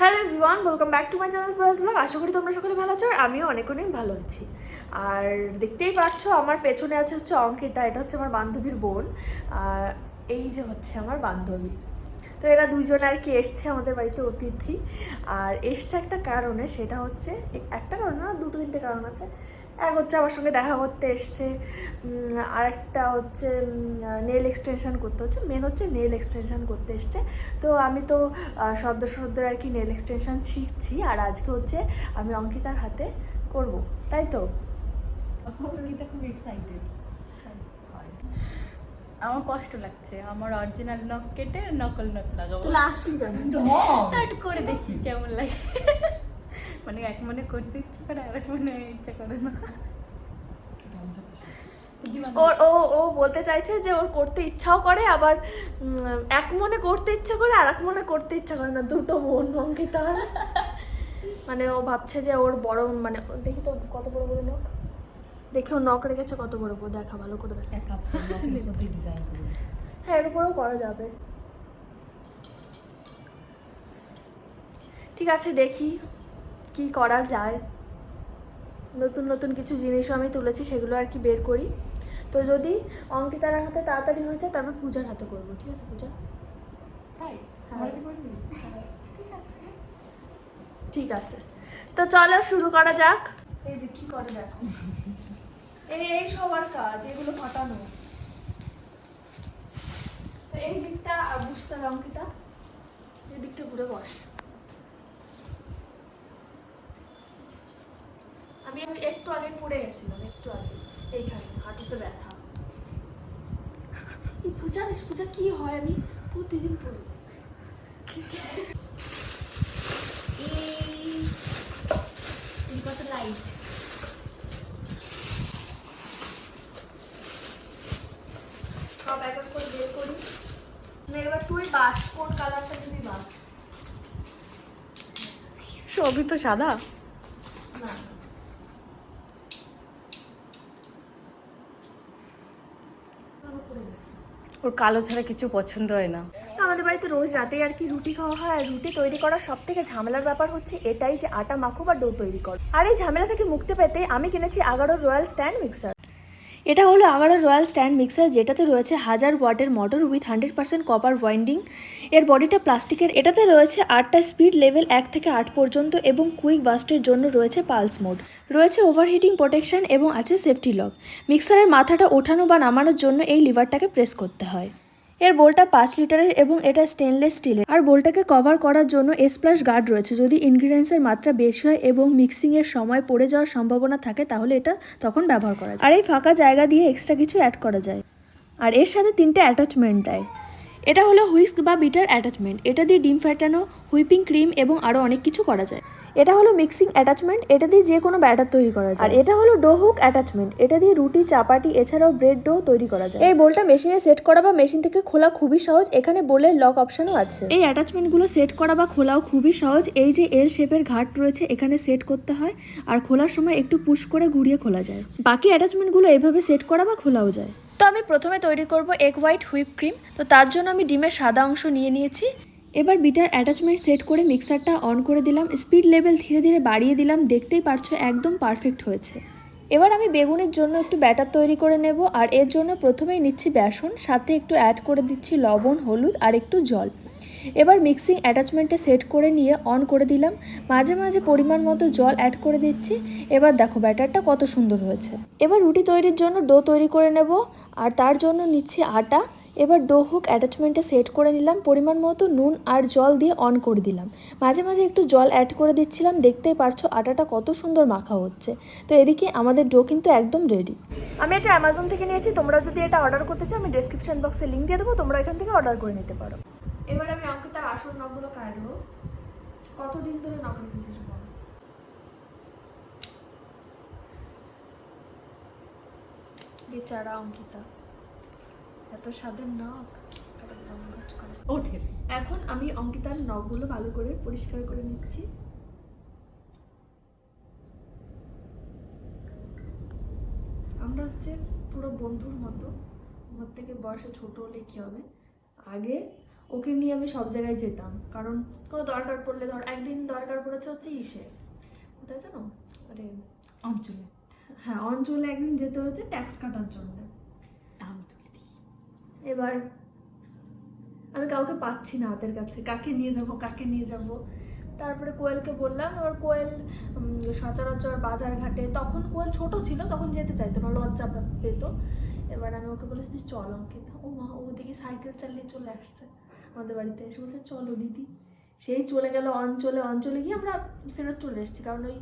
Hello everyone welcome back to my channel plus blog আশা করি তোমরা সকলে ভালো আছো আর আমিও অনেক অনেক ভালো আছি। আর দেখতেই পাচ্ছ আমার পেছনে আছে হচ্ছে অঙ্কিতা, এটা হচ্ছে আমার বান্ধবীর বোন। আর এই যে হচ্ছে আমার বান্ধবী। তো এরা দুজন আর কি এসছে আমাদের বাড়িতে অতিথি। আর এসছে একটা কারণে, সেটা হচ্ছে একটা কারণ না, দুটো তিনটে কারণ আছে। এক হচ্ছে আমার সঙ্গে দেখা করতে এসছে আর একটা হচ্ছে নেল এক্সটেনশান করতে হচ্ছে। মেন হচ্ছে নেল এক্সটেনশান করতে এসছে। তো আমি তো সদ্য সদ্য আর কি নেল এক্সটেনশন শিখছি, আর আজকে হচ্ছে আমি অঙ্কিতার হাতে করব। তাই তো? অঙ্কিতা খুব এক্সাইটেড আমার কষ্ট লাগছে আমার অরিজিনাল নখ কেটে নকল নখ লাগাবো। তুই আসলি কেন? তা করে দেখি কেমন লাগে। মানে এক মনে করতে ইচ্ছে করে আর এক মনে ইচ্ছে করে না। ওর ও ও বলতে চাইছে যে ওর করতে ইচ্ছাও করে আবার এক মনে করতে ইচ্ছা করে আর এক মনে করতে ইচ্ছা করে না দুটো মন অঙ্কিতা। মানে ও ভাবছে যে ওর বড় মানে ও- দেখি তো কত বড় বড় নখ দেখি ও নখ রেখেছে কত বড় বড় দেখা ভালো করে দেখা। এক কাজ ডিজাইন হ্যাঁ এর উপরেও করা যাবে। ঠিক আছে দেখি কি করা যায়। নতুন নতুন কিছু জিনিসও আমি তুলেছি সেগুলো আর কি বের করি। তো যদি অঙ্কিতার হাতে তাড়াতাড়ি হয়ে যায় তারপর পূজার হাতে করব ঠিক আছে পূজা? হ্যাঁ। ঠিক আছে। ঠিক আছে। তো চলো শুরু করা যাক। এই যে কি করে দেখো? এই এই সবার কাজ এগুলো ফাটানো। এই দিকটা বুঝতে হবে অঙ্কিতা এই দিকটা ঘুরে বস। আমি একটু আগে পড়ে গেছিলাম একটু আগে এইখানে হাঁটুতে ব্যথা। এই পূজা পূজা কি হয়? আমি প্রতিদিন পড়ে। যাই এই কত লাইট সব এক এক করে বের করি। এবার তুই বাছ কোন কালারটা দিবি বাছ সবই তো সাদা। না। ওর কালো ছাড়া কিছু পছন্দ হয় না। আমাদের বাড়িতে রোজ রাতেই আর কি রুটি খাওয়া হয় আর রুটি তৈরি করার সব থেকে ঝামেলার ব্যাপার হচ্ছে এটাই যে আটা মাখো বা ডো তৈরি করো। আর এই ঝামেলা থেকে মুক্তি পেতে আমি কিনেছি আগারো রয়্যাল স্ট্যান্ড মিক্সার এটা হলো আগারো রয়্যাল স্ট্যান্ড মিক্সার, যেটাতে রয়েছে হাজার ওয়াটের motor with hundred percent copper winding. এর বডিটা প্লাস্টিকের। এটাতে রয়েছে আটটা স্পিড লেভেল এক থেকে আট পর্যন্ত এবং কুইক বাস্টের জন্য রয়েছে পালস মোড। রয়েছে ওভারহিটিং প্রোটেকশন এবং আছে সেফটি লক। মিক্সারের মাথাটা ওঠানো বা নামানোর জন্য এই লিভারটাকে প্রেস করতে হয়। এর বোলটা পাঁচ লিটারের এবং এটা স্টেনলেস স্টিলের আর বোলটাকে কভার করার জন্য এস প্লাস গার্ড রয়েছে। যদি ইনগ্রিডিয়েন্টসের মাত্রা বেশি হয় এবং মিক্সিংয়ের সময় পড়ে যাওয়ার সম্ভাবনা থাকে, তাহলে এটা তখন ব্যবহার করা যায়। আর এই ফাঁকা জায়গা দিয়ে এক্সট্রা কিছু অ্যাড করা যায়। আর এর সাথে তিনটে অ্যাটাচমেন্ট দেয়। এটা হলো হুইস্ক বা বিটার অ্যাটাচমেন্ট এটা দিয়ে ডিম ফ্যাটানো হুইপিং ক্রিম এবং আরও অনেক কিছু করা যায়। এটা হলো মিক্সিং অ্যাটাচমেন্ট এটা দিয়ে যে কোনো ব্যাটার তৈরি করা যায়। আর এটা হলো ডো হুক অ্যাটাচমেন্ট এটা দিয়ে রুটি চাপাটি এছাড়াও ব্রেড ডো তৈরি করা যায়। এই বোলটা মেশিনে সেট করা বা মেশিন থেকে খোলা খুবই সহজ এখানে বোলের লক অপশনও আছে। এই অ্যাটাচমেন্টগুলো সেট করা বা খোলাও খুবই সহজ এই যে এল শেপের ঘাট রয়েছে এখানে সেট করতে হয় আর খোলার সময় একটু পুশ করে ঘুরিয়ে খোলা যায়। বাকি অ্যাটাচমেন্টগুলো এভাবে সেট করা বা খোলাও যায়। তো আমি প্রথমে তৈরি করব এগ হোয়াইট হুইপ ক্রিম তো তার জন্য আমি ডিমের সাদা অংশ নিয়ে নিয়েছি। এবার বিটার অ্যাটাচমেন্ট সেট করে মিক্সারটা অন করে দিলাম। স্পিড লেভেল ধীরে ধীরে বাড়িয়ে দিলাম। দেখতেই পারছ, একদম পারফেক্ট হয়েছে। এবার আমি বেগুনের জন্য একটু ব্যাটার তৈরি করে নেব আর এর জন্য প্রথমেই নিচ্ছি বেসন, সাথে একটু অ্যাড করে দিচ্ছি লবণ, হলুদ আর একটু জল। এবার মিক্সিং অ্যাটাচমেন্টে সেট করে নিয়ে অন করে দিলাম। মাঝে মাঝে পরিমাণ মতো জল অ্যাড করে দিচ্ছি। এবার দেখো ব্যাটারটা কত সুন্দর হয়েছে। এবার রুটি তৈরির জন্য ডো তৈরি করে নেব আর তার জন্য নিচ্ছি আটা। এবার ডো হুক অ্যাটাচমেন্টে সেট করে নিলাম পরিমাণ মতো নুন আর জল দিয়ে অন করে দিলাম। মাঝে মাঝে একটু জল অ্যাড করে দিচ্ছিলাম দেখতেই পারছ আটাটা কত সুন্দর মাখা হচ্ছে। তো এদিকে আমাদের ডো কিন্তু একদম রেডি। আমি এটা অ্যামাজন থেকে নিয়েছি তোমরা যদি এটা অর্ডার করতে চাও আমি ডেসক্রিপশন বক্সে লিঙ্ক দিয়ে দেবো তোমরা এখান থেকে অর্ডার করে নিতে পারো। এবার আমি অঙ্কিতার আসল নখগুলো কাটবো। কতদিন ধরে নখ রেখেছিস বল বেচারা অঙ্কিতা। এত স্বাদের নখ। ওঠে এখন আমি অঙ্কিতার নখগুলো ভালো করে পরিষ্কার করে নিচ্ছি। আমরা হচ্ছে পুরো বন্ধুর মতো। আমার থেকে বয়সে ছোট হলে কি হবে? আগে ওকে নিয়ে আমি সব জায়গায় যেতাম। কারণ কোনো দরকার পড়লে ধর একদিন দরকার পড়েছে হচ্ছে ইসে। কোথায় জানো? মানে অঞ্চলে। হ্যাঁ অঞ্চলে একদিন যেতে হচ্ছে ট্যাক্স কাটার জন্য। এবার আমি কাউকে পাচ্ছি না হাতের কাছে। কাকে নিয়ে যাব, কাকে নিয়ে যাব? তারপরে কোয়েলকে বললাম, এবার কোয়েল সচরাচর বাজার ঘাটে তখন কোয়েল ছোট ছিল, তখন যেতে চাইতো না, লজ্জা পেত। এবার আমি ওকে বলেছি চল অঙ্কিতা। ও মা, ও দেখি সাইকেল চালিয়ে চলে আসছে আমাদের বাড়িতে। এসে বলছে, চলো দিদি। সেই চলে গেল অঞ্চলে অঞ্চলে গিয়ে আমরা ফেরত চলে এসেছি। কারণ ওই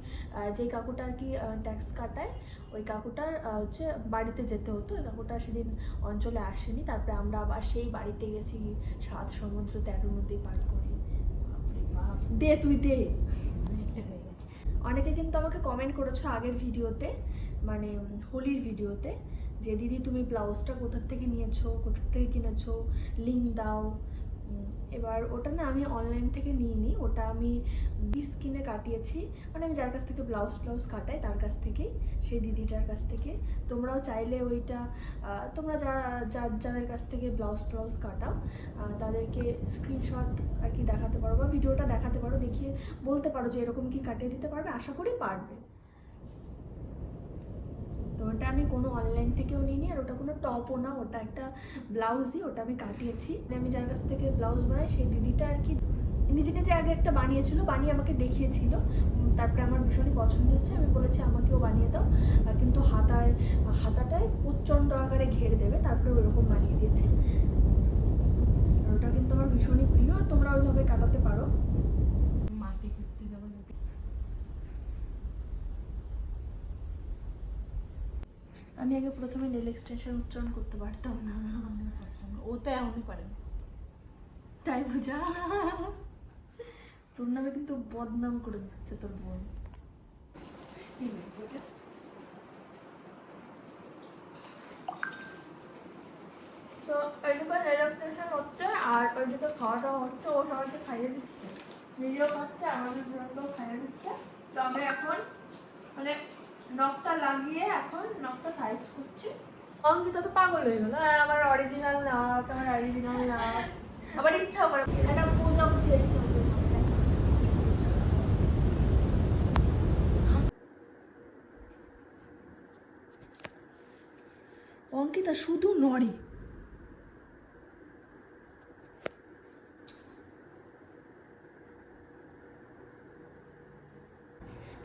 যে কাকুটা আর কি ট্যাক্স কাটায়, ওই কাকুটার হচ্ছে বাড়িতে যেতে হতো। ওই কাকুটা সেদিন অঞ্চলে আসেনি। তারপরে আমরা আবার সেই বাড়িতে গেছি, সাত সমুদ্র তেরো নদী পার করে। দে তুই, দে। অনেকে কিন্তু আমাকে কমেন্ট করেছ আগের ভিডিওতে মানে হোলির ভিডিওতে, যে, দিদি, তুমি ব্লাউজটা কোথার থেকে নিয়েছো? কোথার থেকে কিনেছো? লিঙ্ক দাও। এবার ওটা না আমি অনলাইন থেকে নিইনি, ওটা আমি পিস কিনে কাটিয়েছি। মানে আমি যার কাছ থেকে ব্লাউজ ব্লাউজ কাটাই, তার কাছ থেকেই, সেই দিদিটার কাছ থেকে। তোমরাও চাইলে ওইটা তোমরা যারা যাদের কাছ থেকে ব্লাউজ ব্লাউজ কাটাও তাদেরকে স্ক্রিনশট আর কি দেখাতে পারো বা ভিডিওটা দেখাতে পারো, দেখিয়ে বলতে পারো যে এরকম কি কাটিয়ে দিতে পারবে। আশা করি পারবে। ওটা আমি কোনো অনলাইন থেকেও নিইনি, আর ওটা কোনো টপও না, ওটা একটা ব্লাউজই, ওটা আমি কাটিয়েছি। মানে আমি যার কাছ থেকে ব্লাউজ বানাই, সেই দিদিটা আর কি নিজে নিজে আগে একটা বানিয়েছিল, বানিয়ে আমাকে দেখিয়েছিল। তারপরে আমার ভীষণই পছন্দ হয়েছে, আমি বলেছি, আমাকেও বানিয়ে দাও। কিন্তু হাতায়, হাতাটায় প্রচণ্ড আকারে ঘেরে দেবে, তারপরে ওরকম বানিয়ে দিয়েছে। ওটা কিন্তু আমার ভীষণই প্রিয় তোমরা ওইভাবে কাটাতে পারো। আমি আগে প্রথমে নেল এক্সটেনশন উচ্চারণ করতে পারতাম না। ও তো এমনই পারে তাই বুঝা তোর নামে কিন্তু বদনাম করে দিচ্ছে তোর বোন? তো ওইদিকে নেল এক্সটেনশন হচ্ছে আর ওইদিকে খাওয়া দাওয়া হচ্ছে ও সবাইকে খাইয়ে দিচ্ছে নিজেও খাচ্ছে আমাদের দুজনকেও খাইয়ে দিচ্ছে তো আমি এখন মানে নখটা লাগিয়ে এখন নখটা সাইজ করছি। অঙ্কিতা তো পাগল হয়ে গেল। হ্যাঁ, আমার অরিজিনাল না আমার অরিজিনাল না। আবার ইচ্ছা করে একটা প্রজাপতি এসছে ওদের অঙ্কিতা শুধু নড়ে।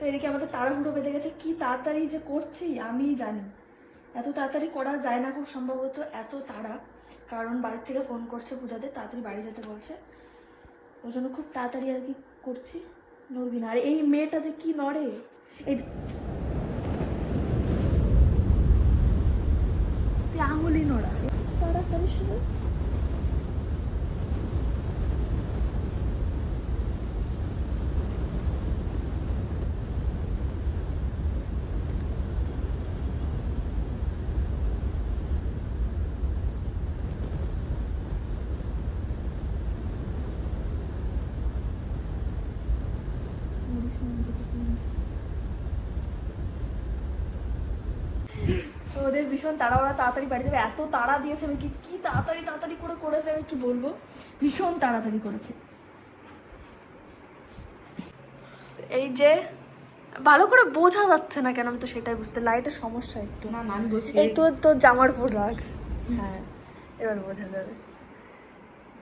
এদিকে আমাদের তাড়াহুড়ো বেঁধে গেছে? কি তাড়াতাড়ি যে করছি আমিই জানি। এত তাড়াতাড়ি করা যায় না খুব সম্ভবত এত তাড়া। কারণ বাড়ির থেকে ফোন করছে পূজাতে তাড়াতাড়ি বাড়ি যেতে বলছে। ওই জন্য খুব তাড়াতাড়ি আর কি করছি। নড়বি না। আর এই মেয়েটা যে কি নড়ে? এই আঙুলি নড়া। তাড়াতাড়ি শুরু তো ওদের ভীষণ তাড়া ওরা তাড়াতাড়ি বাড়ি যাবে। এত তাড়া দিয়েছে আমি কি কি তাড়াতাড়ি তাড়াতাড়ি করে করেছে আমি কি বলব? ভীষণ তাড়াতাড়ি করেছে। এই যে ভালো করে বোঝা যাচ্ছে না কেন আমি তো সেটাই বুঝতে লাইটের সমস্যা একটু। না না আমি বলছি এই তোর তোর জামার উপর রাখ হ্যাঁ। এবার বোঝা যাবে।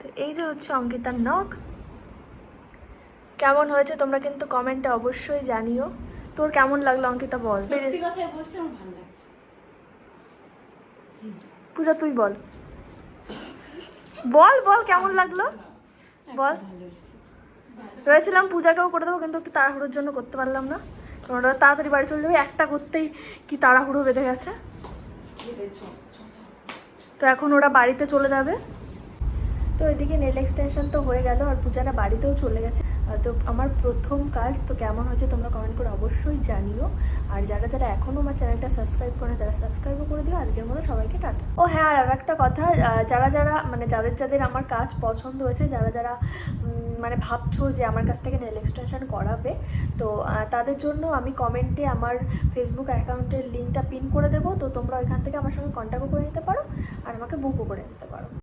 তো এই যে হচ্ছে অঙ্কিতার নখ কেমন হয়েছে তোমরা কিন্তু কমেন্টে অবশ্যই জানিও। তোর কেমন লাগল অঙ্কিতা বল? সত্যি কথাই বলছি আমার ভালো লাগছে। পূজা তুই বল। বল বল কেমন লাগল? বল। ভেবেছিলাম পূজাকেও করে দেবো কিন্তু একটু তাড়াহুড়োর জন্য করতে পারলাম না। কারণ ওরা তাড়াতাড়ি বাড়ি চলে যাবে একটা করতেই কি তাড়াহুড়ো বেঁধে গেছে। তো এখন ওরা বাড়িতে চলে যাবে। তো এদিকে নেল এক্সটেনশন তো হয়ে গেল আর পূজারা বাড়িতেও চলে গেছে। তো আমার প্রথম কাজ, তো কেমন হয়েছে তোমরা কমেন্ট করে অবশ্যই জানিও। আর যারা যারা এখনও আমার চ্যানেলটা সাবস্ক্রাইব করে তারা সাবস্ক্রাইবও করে দিও। আজকের মতো সবাইকে টাটা। ও হ্যাঁ আর একটা কথা যারা যারা মানে যাদের যাদের আমার কাজ পছন্দ হয়েছে, যারা যারা মানে ভাবছ যে আমার কাছ থেকে নেল এক্সটেনশন করাবে, তো তাদের জন্য আমি কমেন্টে আমার ফেসবুক অ্যাকাউন্টের লিঙ্কটা পিন করে দেবো। তো তোমরা ওইখান থেকে আমার সঙ্গে কন্ট্যাক্টও করে নিতে পারো, আর আমাকে বুকও করে নিতে পারো।